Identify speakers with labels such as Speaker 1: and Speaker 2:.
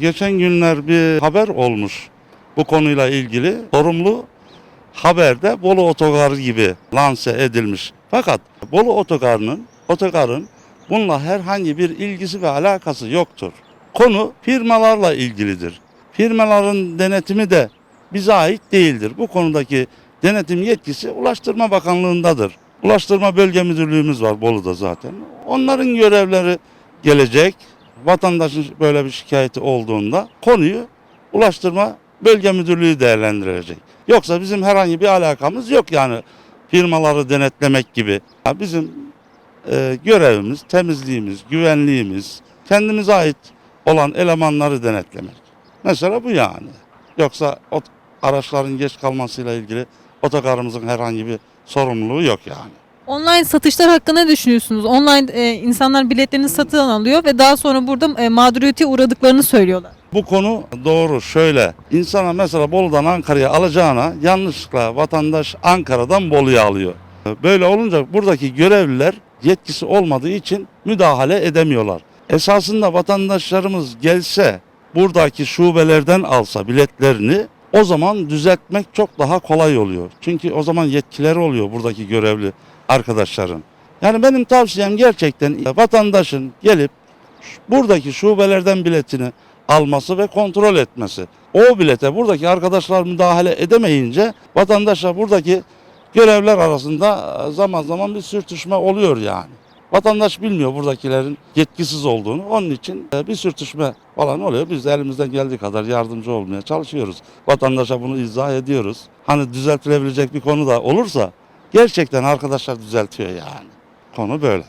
Speaker 1: Geçen günler bir haber olmuş bu konuyla ilgili. Sorumlu haberde Bolu Otogarı gibi lanse edilmiş. Fakat Bolu Otogarı'nın otogarın bununla herhangi bir ilgisi ve alakası yoktur. Konu firmalarla ilgilidir. Firmaların denetimi de bize ait değildir. Bu konudaki denetim yetkisi Ulaştırma Bakanlığı'ndadır. Ulaştırma Bölge Müdürlüğümüz var Bolu'da zaten. Onların görevleri gelecek. Vatandaşın böyle bir şikayeti olduğunda konuyu Ulaştırma Bölge Müdürlüğü değerlendirecek. Yoksa bizim herhangi bir alakamız yok yani firmaları denetlemek gibi. Bizim e, görevimiz, temizliğimiz, güvenliğimiz, kendimize ait olan elemanları denetlemek. Mesela bu yani. Yoksa o araçların geç kalmasıyla ilgili otogarımızın herhangi bir sorumluluğu yok yani.
Speaker 2: Online satışlar hakkında ne düşünüyorsunuz? Online e, insanlar biletlerini satın alıyor ve daha sonra burada e, mağduriyete uğradıklarını söylüyorlar.
Speaker 1: Bu konu doğru şöyle. İnsana mesela Bolu'dan Ankara'ya alacağına yanlışlıkla vatandaş Ankara'dan Bolu'ya alıyor. Böyle olunca buradaki görevliler yetkisi olmadığı için müdahale edemiyorlar. Esasında vatandaşlarımız gelse buradaki şubelerden alsa biletlerini o zaman düzeltmek çok daha kolay oluyor. Çünkü o zaman yetkileri oluyor buradaki görevli arkadaşların. Yani benim tavsiyem gerçekten vatandaşın gelip buradaki şubelerden biletini alması ve kontrol etmesi. O bilete buradaki arkadaşlar müdahale edemeyince vatandaşla buradaki görevler arasında zaman zaman bir sürtüşme oluyor yani. Vatandaş bilmiyor buradakilerin yetkisiz olduğunu. Onun için e, bir sürtüşme falan oluyor. Biz de elimizden geldiği kadar yardımcı olmaya çalışıyoruz. Vatandaşa bunu izah ediyoruz. Hani düzeltilebilecek bir konu da olursa gerçekten arkadaşlar düzeltiyor yani. Konu böyle.